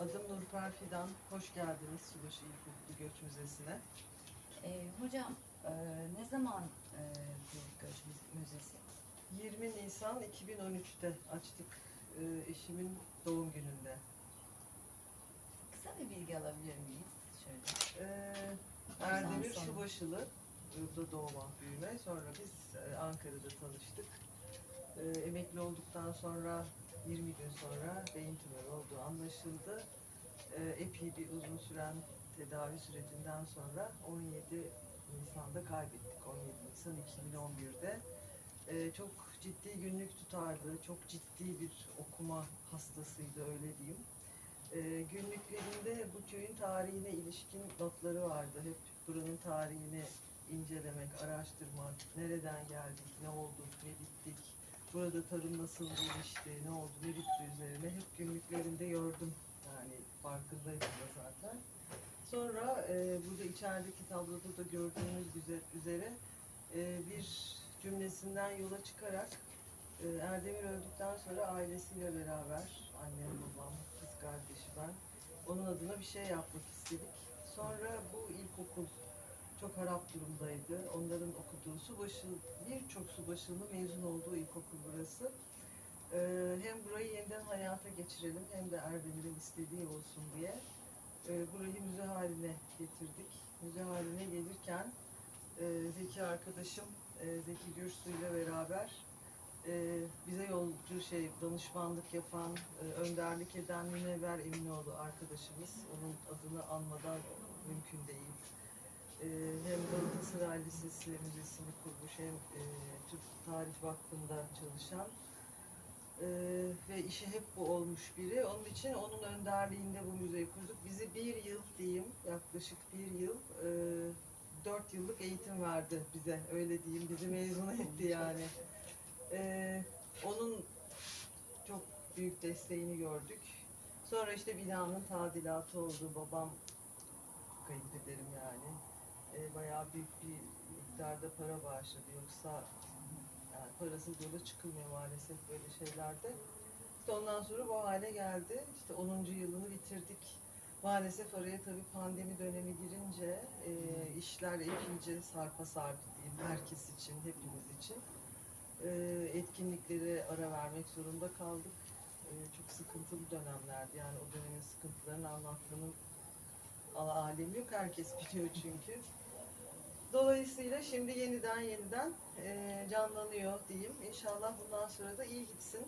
Adım Nurper Fidan. Hoş geldiniz Subaşı İlkokulu Göç Müzesi'ne. Ee, hocam e, ne zaman e, bu göç müze- müzesi? 20 Nisan 2013'te açtık e, eşimin doğum gününde. Kısa bir bilgi alabilir miyiz? Şöyle. E, Erdemir. Subaşılı, burada doğma büyüme. Sonra biz e, Ankara'da tanıştık. E, emekli olduktan sonra 20 gün sonra beyin tümörü olduğu anlaşıldı. E, epey bir uzun süren tedavi sürecinden sonra 17 Nisan'da kaybettik. 17 Nisan 2011'de. E, çok ciddi günlük tutardı. Çok ciddi bir okuma hastasıydı öyle diyeyim. E, günlüklerinde bu köyün tarihine ilişkin notları vardı. Hep buranın tarihini incelemek, araştırmak, nereden geldik, ne olduk, ne bittik, burada tarım nasıl gelişti, ne oldu, ne bitti üzerine hep günlüklerinde gördüm. Yani farkındaydım da zaten. Sonra e, burada içerideki tabloda da gördüğünüz üzere e, bir cümlesinden yola çıkarak e, Erdemir öldükten sonra ailesiyle beraber annem, babam, kız kardeşi ben onun adına bir şey yapmak istedik. Sonra bu ilkokul çok harap durumdaydı. Onların okuduğu subaşı, birçok subaşının mezun olduğu ilkokul burası. Ee, hem burayı yeniden hayata geçirelim hem de Erdemir'in istediği olsun diye e, burayı müze haline getirdik. Müze haline gelirken e, Zeki arkadaşım e, Zeki Gürsu ile beraber e, bize yolcu şey danışmanlık yapan, e, önderlik eden Münevver Eminoğlu arkadaşımız. Onun adını anmadan mümkün değil. E, hem Galatasaray Lisesi Müzesi'ni kurmuş hem e, Türk Tarih Vakfı'nda çalışan e, ve işi hep bu olmuş biri. Onun için onun önderliğinde bu müzeyi kurduk. Bizi bir yıl diyeyim, yaklaşık bir yıl, e, dört yıllık eğitim verdi bize. Öyle diyeyim, bizi mezun etti yani. E, onun çok büyük desteğini gördük. Sonra işte binanın tadilatı oldu. Babam kayınpederim yani. E, bayağı büyük bir miktarda para bağışladı. Yoksa yani parasız yola çıkılmıyor maalesef böyle şeylerde. İşte ondan sonra bu hale geldi. İşte 10. yılını bitirdik. Maalesef araya tabii pandemi dönemi girince e, işler epeyce sarpa sardı diyeyim herkes için, hepimiz için. E, etkinliklere ara vermek zorunda kaldık. E, çok sıkıntılı dönemlerdi. Yani o dönemin sıkıntılarını anlatmanın ala- alemi yok. Herkes biliyor çünkü. Dolayısıyla şimdi yeniden yeniden e, canlanıyor diyeyim. İnşallah bundan sonra da iyi gitsin.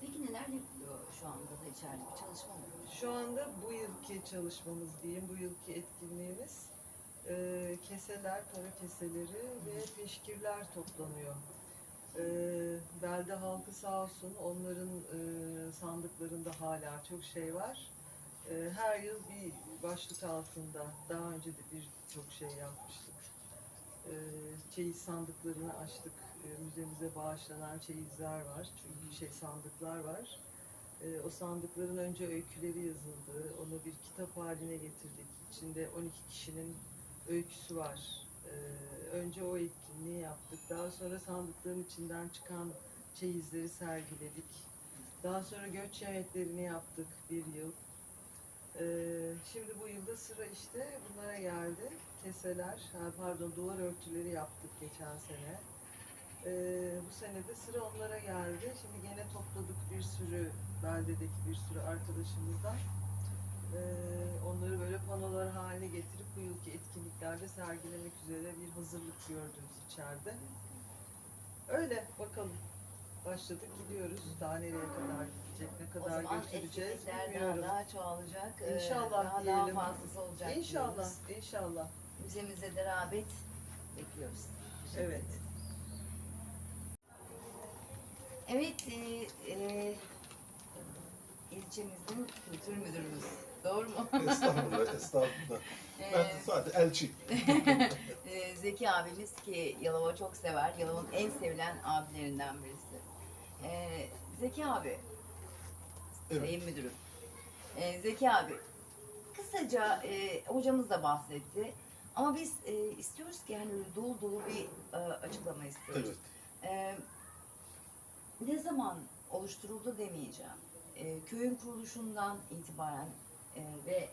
Peki neler yapılıyor şu anda da içeride bir çalışma mı? Şu anda bu yılki çalışmamız diyeyim, bu yılki etkinliğimiz e, keseler, kara keseleri ve peşkirler toplanıyor. E, belde halkı sağ olsun onların e, sandıklarında hala çok şey var. E, her yıl bir başlık altında daha önce de birçok şey yapmıştık. E, çeyiz sandıklarını açtık. E, müzemize bağışlanan çeyizler var. Çünkü şey sandıklar var. E, o sandıkların önce öyküleri yazıldı. Onu bir kitap haline getirdik. İçinde 12 kişinin öyküsü var. E, önce o etkinliği yaptık. Daha sonra sandıkların içinden çıkan çeyizleri sergiledik. Daha sonra göç yemeklerini yaptık bir yıl. E, şimdi bu yılda sıra işte bunlara geldi. Keseler, pardon duvar örtüleri yaptık geçen sene. Ee, bu sene de sıra onlara geldi. Şimdi gene topladık bir sürü beldedeki bir sürü arkadaşımızdan. Ee, onları böyle panolar haline getirip bu yılki etkinliklerde sergilemek üzere bir hazırlık gördünüz içeride. Öyle bakalım. Başladık gidiyoruz. Daha nereye kadar gidecek, ne O kadar zaman götüreceğiz daha, bilmiyorum. daha çoğalacak. ee, İnşallah daha, diyelim. Daha fazlası olacak İnşallah, diyoruz. inşallah. Müzemize de rağbet bekliyoruz. Evet. Evet, e, e, ilçemizin kültür müdürümüz. Doğru mu? Estağfurullah, estağfurullah. Ee, Ben sadece elçi. e, Zeki abimiz ki Yalova çok sever. Yalova'nın en sevilen abilerinden birisi. E, Zeki abi, Evet. sayın müdürüm. E, Zeki abi, kısaca e, hocamız da bahsetti. Ama biz e, istiyoruz ki böyle dolu dolu bir e, açıklama istiyoruz. Evet. Ee, ne zaman oluşturuldu demeyeceğim. Ee, köyün kuruluşundan itibaren E, ve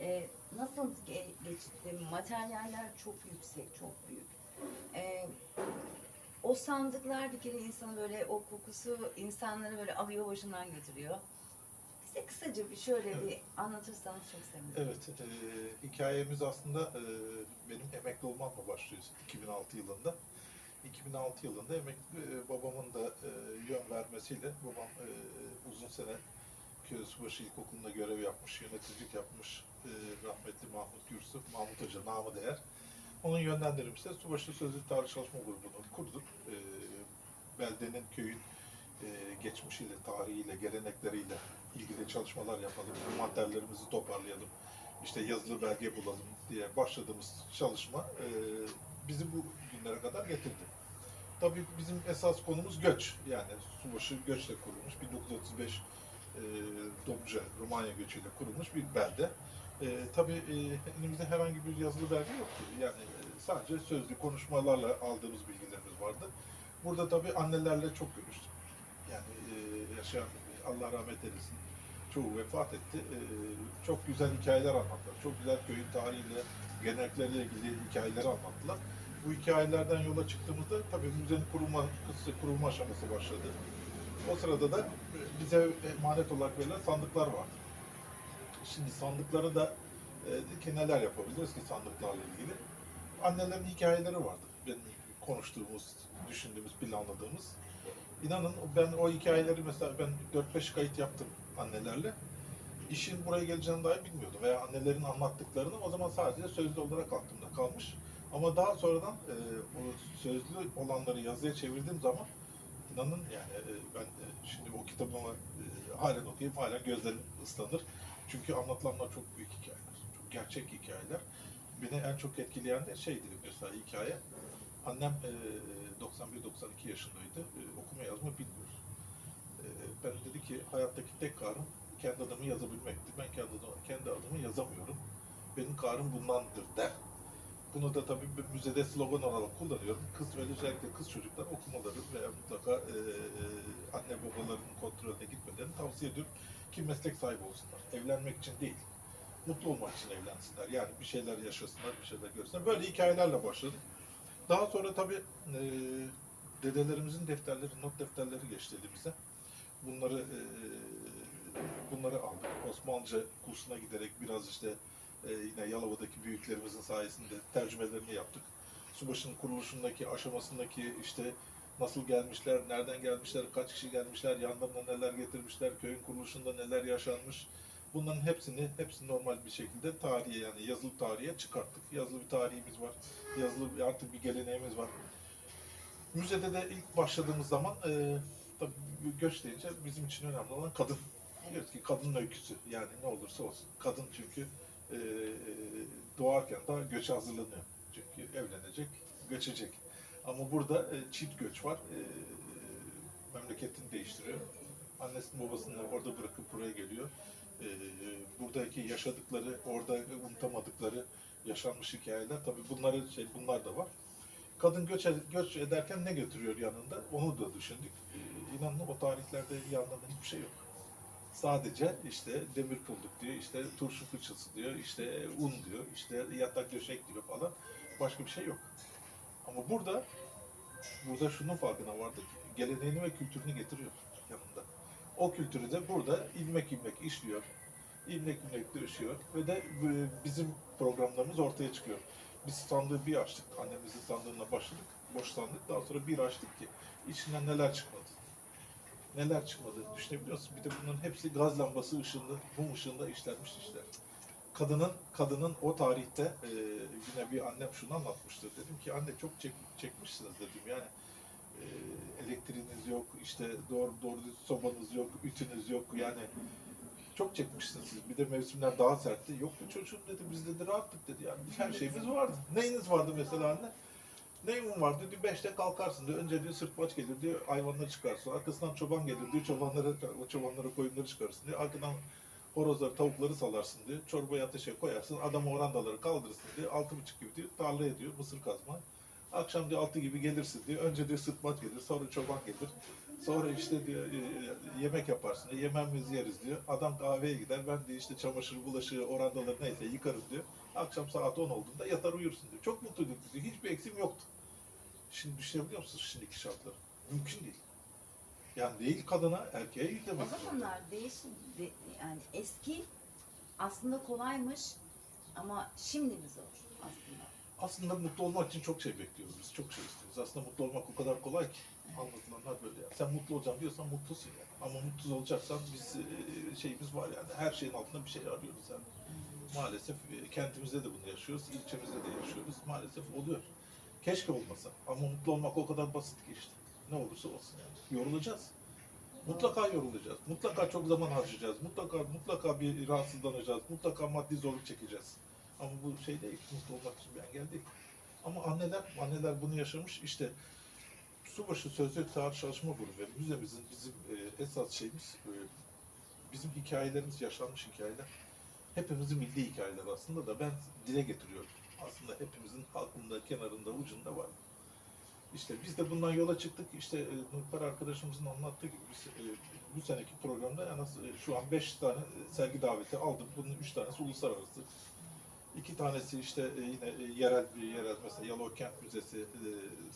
e, nasıl ge- geçti? Materyaller çok yüksek, çok büyük. E, o sandıklar bir kere insanı böyle o kokusu insanları böyle alıyor başından götürüyor. Bize kısaca bir şöyle bir anlatırsanız çok sevinirim. Evet, e, hikayemiz aslında e, benim emekli olmamla başlıyor 2006 yılında. 2006 yılında emekli e, babamın da e, yön vermesiyle babam e, uzun sene Köyüzbaşı İlkokulu'nda görev yapmış, yöneticilik yapmış e, rahmetli Mahmut Gürsü, Mahmut Hoca namı değer. Onun yönlendirmişse Subaşı Sözlü Tarih Çalışma Grubu'nu kurduk. E, beldenin, köyün e, geçmişiyle, tarihiyle, gelenekleriyle ilgili çalışmalar yapalım, materyalarımızı toparlayalım, işte yazılı belge bulalım diye başladığımız çalışma e, bizi bu günlere kadar getirdi. Tabii bizim esas konumuz göç. Yani Subaşı göçle kurulmuş. 1935 e, Dobruca, Romanya göçüyle kurulmuş bir belde. E, tabii e, elimizde herhangi bir yazılı belge yoktu. Yani e, sadece sözlü konuşmalarla aldığımız bilgilerimiz vardı. Burada tabii annelerle çok görüştük. Yani e, yaşayan, Allah rahmet eylesin, çoğu vefat etti. E, çok güzel hikayeler anlattılar. Çok güzel köyün tarihiyle, gelenekleriyle ilgili hikayeleri anlattılar. Bu hikayelerden yola çıktığımızda tabii müzenin kurulma, kurulma aşaması başladı. O sırada da bize emanet olarak verilen sandıklar vardı. Şimdi sandıkları da e, ki neler yapabiliriz ki sandıklarla ilgili? Annelerin hikayeleri vardı. Benim konuştuğumuz, düşündüğümüz, planladığımız. İnanın ben o hikayeleri mesela ben 4-5 kayıt yaptım annelerle. İşin buraya geleceğini dahi bilmiyordum. Veya annelerin anlattıklarını o zaman sadece sözlü olarak aklımda kalmış. Ama daha sonradan e, o sözlü olanları yazıya çevirdiğim zaman inanın yani e, ben e, şimdi o kitabımı e, halen okuyayım, halen gözlerim ıslanır. Çünkü anlatılanlar çok büyük hikayeler. Çok gerçek hikayeler. Beni en çok etkileyen de şeydi mesela hikaye. Annem e, 91-92 yaşındaydı. E, okuma yazma bilmiyor. E, ben dedi ki hayattaki tek karım kendi adımı yazabilmekti. Ben kendi adımı, kendi adımı yazamıyorum. Benim karım bundandır der. Bunu da tabii bir müzede slogan olarak kullanıyorum. Kız ve özellikle kız çocuklar okumaları veya mutlaka e, e, anne babalarının kontrolüne gitmelerini tavsiye ediyorum ki meslek sahibi olsunlar. Evlenmek için değil, mutlu olmak için evlensinler. Yani bir şeyler yaşasınlar, bir şeyler görsünler. Böyle hikayelerle başladık. Daha sonra tabii e, dedelerimizin defterleri, not defterleri geçti elimize. Bunları e, bunları aldık. Osmanlıca kursuna giderek biraz işte e, yine Yalova'daki büyüklerimizin sayesinde tercümelerini yaptık. Subaşı'nın kuruluşundaki aşamasındaki işte nasıl gelmişler, nereden gelmişler, kaç kişi gelmişler, yanlarına neler getirmişler, köyün kuruluşunda neler yaşanmış. Bunların hepsini, hepsini normal bir şekilde tarihe yani yazılı tarihe çıkarttık. Yazılı bir tarihimiz var, yazılı bir, artık bir geleneğimiz var. Müzede de ilk başladığımız zaman e, tabii göç deyince bizim için önemli olan kadın. Diyoruz ki kadının öyküsü yani ne olursa olsun. Kadın çünkü e, doğarken daha göçe hazırlanıyor. Çünkü evlenecek, göçecek. Ama burada e, çift göç var. E, memleketini değiştiriyor. Annesini babasını orada bırakıp buraya geliyor. E, buradaki yaşadıkları, orada unutamadıkları yaşanmış hikayeler. Tabii bunları şey bunlar da var. Kadın göç, göç ederken ne götürüyor yanında? Onu da düşündük. E, inanın o tarihlerde yanında hiçbir şey yok. Sadece işte demir pulluk diyor, işte turşu fırçası diyor, işte un diyor, işte yatak döşek diyor falan. Başka bir şey yok. Ama burada burada şunun farkına vardık. Geleneğini ve kültürünü getiriyor yanında. O kültürü de burada ilmek ilmek işliyor. ilmek ilmek döşüyor ve de e, bizim programlarımız ortaya çıkıyor. Biz sandığı bir açtık. Annemizin sandığına başladık. Boş sandık. Daha sonra bir açtık ki içinden neler çıkmadı. Neler çıkmadı düşünebiliyor musun? Bir de bunların hepsi gaz lambası ışığında, mum ışığında işlenmiş işler. Kadının kadının o tarihte e, yine bir annem şunu anlatmıştı. Dedim ki anne çok çek, çekmişsiniz dedim yani. Elektriğiniz yok, işte doğru doğru sobanız yok, ütünüz yok yani. Çok çekmişsiniz siz. Bir de mevsimler daha sertti. Yok bu çocuğum dedi biz dedi rahattık dedi yani. Her şeyimiz vardı. Neyiniz vardı mesela anne? Neyin vardı diyor, beşte kalkarsın diyor. Önce diyor sırtmaç gelir diyor, hayvanları çıkarsın. Arkasından çoban gelir diyor, çobanları, o çobanları koyunları çıkarsın diyor. Arkadan horozları, tavukları salarsın diyor. Çorbayı ateşe koyarsın, adam orandaları kaldırırsın diyor. Altı buçuk gibi diyor, tarlaya diyor, mısır kazma. Akşam diyor altı gibi gelirsin diyor. Önce diyor sırtmaç gelir, sonra çoban gelir. Sonra işte diyor e, yemek yaparsın, e, yemeğimizi yeriz diyor. Adam kahveye gider, ben de işte çamaşır, bulaşığı, orandaları neyse yıkarız diyor. Akşam saat 10 olduğunda yatar uyursun diyor. Çok mutluyduk diyor. Hiçbir eksim yoktu. Şimdi düşünebiliyor musunuz şimdiki şartları? Mümkün değil. Yani değil kadına, erkeğe O yüklemek zorunda. zamanlar değişim, de, yani eski aslında kolaymış ama şimdi mi zor aslında? Mutlu olmak için çok şey bekliyoruz biz, çok şey istiyoruz. Aslında mutlu olmak o kadar kolay ki. Anlatılanlar böyle. Yani. Sen mutlu olacağım diyorsan mutlusun yani. Ama mutsuz olacaksan biz e, şeyimiz var yani. Her şeyin altında bir şey arıyoruz yani. Maalesef e, kentimizde de bunu yaşıyoruz, ilçemizde de yaşıyoruz. Maalesef oluyor. Keşke olmasa. Ama mutlu olmak o kadar basit ki işte. Ne olursa olsun yani. Yorulacağız. Mutlaka yorulacağız. Mutlaka çok zaman harcayacağız. Mutlaka mutlaka bir rahatsızlanacağız. Mutlaka maddi zorluk çekeceğiz. Ama bu şey değil. Mutlu olmak için bir engel değil. Ama anneler, anneler bunu yaşamış. İşte Subaşı Sözlü Tarih Çalışma Grubu ve müzemizin bizim e, esas şeyimiz e, bizim hikayelerimiz yaşanmış hikayeler. Hepimizin bildiği hikayeler aslında da ben dile getiriyorum. Aslında hepimizin aklında, kenarında, ucunda var. İşte biz de bundan yola çıktık. İşte e, Nurpar arkadaşımızın anlattığı gibi biz e, bu seneki programda en az e, şu an 5 tane sergi daveti aldım. Bunun 3 tanesi uluslararası. İki tanesi işte e, yine e, yerel bir yerel mesela Yalova Kent Müzesi e,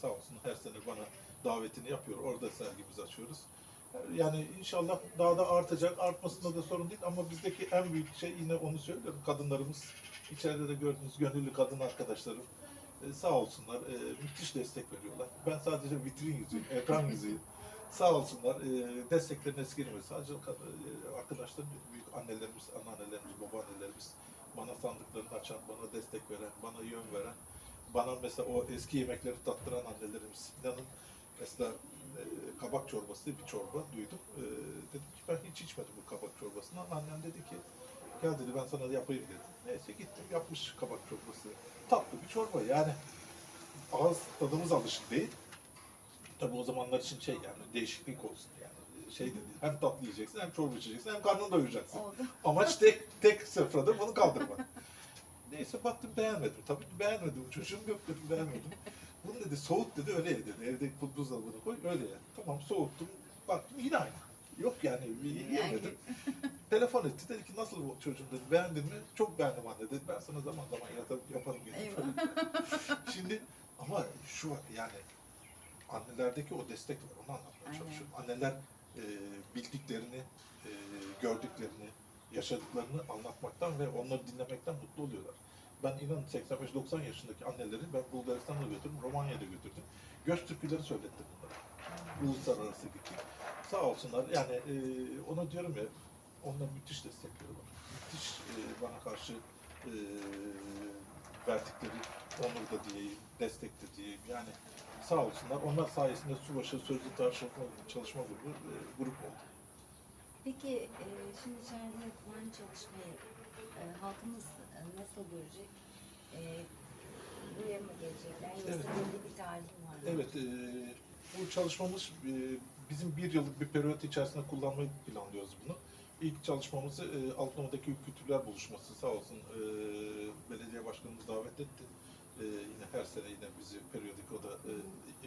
sağ olsun her sene bana davetini yapıyor. Orada sergimizi açıyoruz. Yani inşallah daha da artacak. Artmasında da sorun değil ama bizdeki en büyük şey yine onu söylüyorum. Kadınlarımız içeride de gördüğünüz gönüllü kadın arkadaşlarım sağ olsunlar. müthiş destek veriyorlar. Ben sadece vitrin yüzüyüm, ekran yüzüyüm. Sağ olsunlar. E, desteklerini esirgemeyiz. Sadece kad- e, arkadaşlar, büyük annelerimiz, anneannelerimiz, babaannelerimiz bana sandıklarını açan, bana destek veren, bana yön veren, bana mesela o eski yemekleri tattıran annelerimiz. İnanın mesela e, kabak çorbası diye bir çorba duydum. E, dedim ki ben hiç içmedim bu kabak çorbasını. Annem dedi ki gel dedi ben sana yapayım dedi. Neyse gittim yapmış kabak çorbası. Tatlı bir çorba yani ağız tadımız alışık değil. Tabii o zamanlar için şey yani değişiklik olsun yani şey dedi hem tatlı yiyeceksin hem çorba içeceksin hem karnını doyuracaksın. Oldu. Amaç tek tek sofrada bunu kaldırmak. Neyse baktım beğenmedim. Tabii beğenmedim. Çocuğum yok dedim beğenmedim. Bunu dedi soğut dedi öyle ye dedi. Evde buzdolabına koy öyle ye. Tamam soğuttum. Baktım yine aynı. Yok yani yiyemedim. Telefon etti dedi ki nasıl bu çocuğum dedi beğendin mi? Çok beğendim anne dedi. Ben sana zaman zaman yaparım, yaparım. Eyvah. Şimdi ama şu var yani annelerdeki o destek var onu anlatmaya çalışıyorum. Anneler e, bildiklerini, e, gördüklerini, yaşadıklarını anlatmaktan ve onları dinlemekten mutlu oluyorlar. Ben inanın 85-90 yaşındaki anneleri ben Bulgaristan'a götürdüm, Romanya'da götürdüm. Göç türküleri söylettim bunlara. Uluslararası gittik. Sağ olsunlar yani e, ona diyorum ya onlar müthiş destekleri var. Müthiş e, bana karşı e, verdikleri onur da diyeyim, destek de diyeyim. Yani sağ olsunlar. Onlar sayesinde Subaşı Sözlü Tartışma Çalışma Grubu e, grup oldu. Peki e, şimdi içeride yapılan çalışmayı e, halkımız e, nasıl görecek? E, buraya mı gelecekler yoksa Evet. belli bir tarih mi var? Evet, e, bu çalışmamız e, bizim bir yıllık bir periyot içerisinde kullanmayı planlıyoruz bunu. İlk çalışmamızı e, Hukuk Kültürler Buluşması sağ olsun e, belediye başkanımız davet etti. E, yine her sene yine bizi periyodik o da e,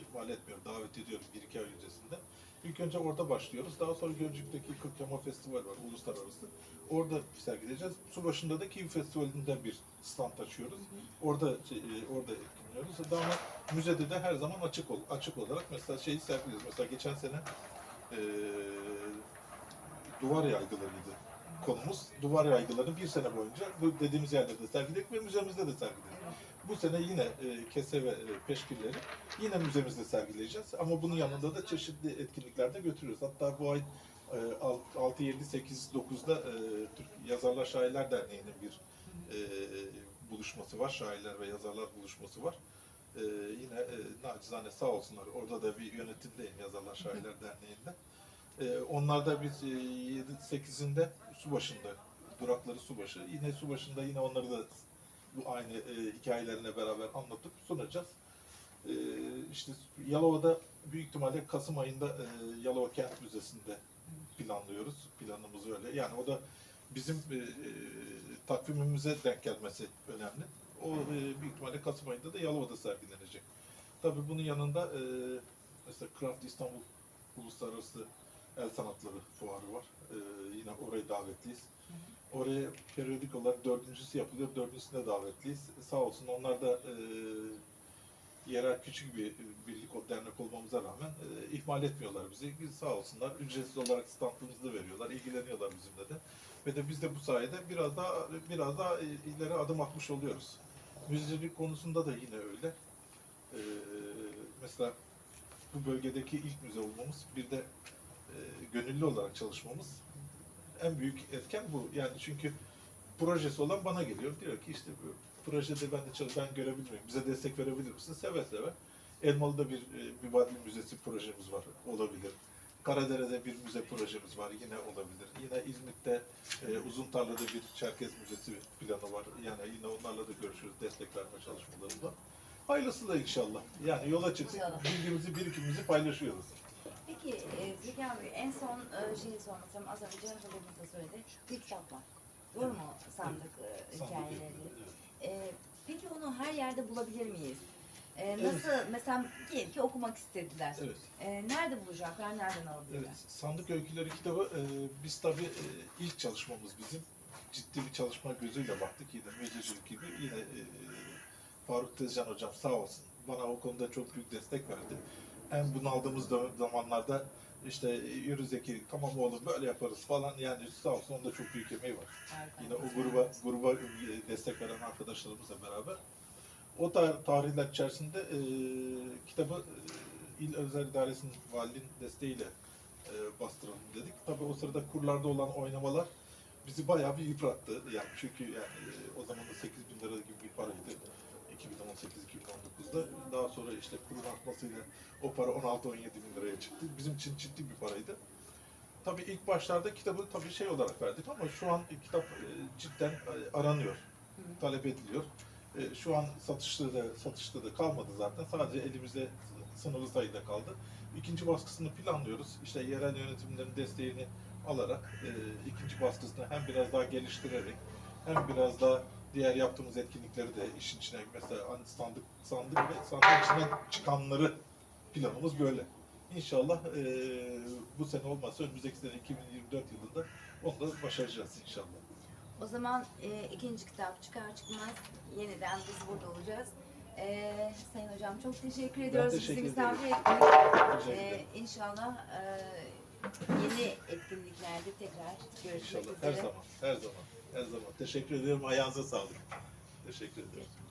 ihmal etmiyor, davet ediyor bir iki ay öncesinde. İlk önce orada başlıyoruz. Daha sonra Gölcük'teki Kırk Yama Festival var, uluslararası. Orada sergileyeceğiz. Su başında da Kiv Festivali'nde bir stand açıyoruz. Orada şey, e, orada etkinliyoruz. Daha sonra müzede de her zaman açık ol, açık olarak mesela şeyi sergiliyoruz. Mesela geçen sene e, duvar yaygılarıydı konumuz. Duvar yaygılarını bir sene boyunca bu dediğimiz yerlerde sergiledik ve müzemizde de sergiledik. Bu sene yine e, kese ve e, peşkilleri yine müzemizde sergileyeceğiz. Ama bunun yanında da çeşitli etkinliklerde götürüyoruz. Hatta bu ay e, 6, 7, 8, 9'da e, Türk Yazarlar Şairler Derneği'nin bir e, buluşması var. Şairler ve yazarlar buluşması var. E, yine e, nacizane sağ olsunlar. Orada da bir yönetimdeyim Yazarlar Şairler Derneği'nde. E, onlar da biz e, 7-8'inde su başında, durakları su başı. Yine su başında yine onları da bu aynı e, hikayelerine beraber anlatıp sunacağız. E, işte Yalova'da büyük ihtimalle Kasım ayında e, Yalova Kent Müzesi'nde planlıyoruz. Planımız öyle. Yani o da bizim e, e, takvimimize denk gelmesi önemli. O e, büyük ihtimalle Kasım ayında da Yalova'da sergilenecek. Tabii bunun yanında e, mesela Craft İstanbul Uluslararası El Sanatları Fuarı var. Ee, yine oraya davetliyiz. Oraya periyodik olarak dördüncüsü yapılıyor. Dördüncüsüne davetliyiz. Sağ olsun onlar da e, yerel küçük bir birlik, o dernek olmamıza rağmen e, ihmal etmiyorlar bizi. Sağ olsunlar. Ücretsiz olarak standımızı veriyorlar. ilgileniyorlar bizimle de. Ve de biz de bu sayede biraz daha biraz daha ileri adım atmış oluyoruz. Müzecilik konusunda da yine öyle. Ee, mesela bu bölgedeki ilk müze olmamız, bir de e, gönüllü olarak çalışmamız en büyük etken bu. Yani çünkü projesi olan bana geliyor. Diyor ki işte bu projede ben de çalış, ben görebilir miyim? Bize destek verebilir misin? Seve seve. Elmalı'da bir e, Mübadil Müzesi projemiz var. Olabilir. Karadere'de bir müze projemiz var. Yine olabilir. Yine İzmit'te e, Uzuntarla'da bir Çerkez Müzesi planı var. Yani yine onlarla da görüşürüz. Destek verme çalışmalarında. Hayırlısı da inşallah. Yani yola. İnşallah. Bilgimizi, birikimimizi paylaşıyoruz. Peki e, Zeki abi en son e, şeyi istiyorum. Az önce Hocamız da söyledi. Bir kitap var. Doğru mu? Sandık e, Sandık hikayeleri. yapıyoruz, evet. E, peki onu her yerde bulabilir miyiz? E, nasıl mesela diyelim ki okumak istediler. Evet. E, nerede bulacaklar? Nereden alabilirler? Evet, Sandık Öyküleri kitabı e, biz tabii e, ilk çalışmamız bizim. Ciddi bir çalışma gözüyle baktık yine müzecilik gibi. Yine e, Faruk Tezcan hocam sağ olsun bana o konuda çok büyük destek verdi. En bunaldığımız da- zamanlarda işte yürü Zeki tamam oğlum böyle yaparız falan yani sağ olsun onda çok büyük emeği var. Harika. Yine o gruba gruba destek veren arkadaşlarımızla beraber. O da tarihler içerisinde e, kitabı e, İl Özel İdaresi'nin valinin desteğiyle e, bastıralım dedik. Tabii o sırada kurlarda olan oynamalar bizi bayağı bir yıprattı. Yani çünkü yani e, o zaman da 8 bin lira gibi bir paraydı. 2018-2019'da. Daha sonra işte kurun artmasıyla o para 16-17 bin liraya çıktı. Bizim için ciddi bir paraydı. Tabii ilk başlarda kitabı tabii şey olarak verdik ama şu an kitap e, cidden e, aranıyor, talep ediliyor. E, Şu an satışta da satışta da kalmadı zaten. Sadece elimizde sınırlı sayıda kaldı. İkinci baskısını planlıyoruz. İşte yerel yönetimlerin desteğini alarak ikinci baskısını hem biraz daha geliştirerek hem biraz daha diğer yaptığımız etkinlikleri de işin içine mesela hani sandık sandık ve sandık içinden çıkanları planımız böyle. İnşallah e, bu sene olmazsa önümüzdeki sene 2024 yılında onu da başaracağız inşallah. O zaman e, ikinci kitap çıkar çıkmaz yeniden biz burada olacağız. E, Sayın Hocam çok teşekkür ediyoruz. teşekkür Bizi ederim. misafir ettiniz. Teşekkür E, ederim. inşallah e, yeni etkinliklerde tekrar görüşmek İnşallah her üzere. zaman, her zaman, her zaman. Teşekkür ediyorum. Ayağınıza sağlık. Teşekkür ederim.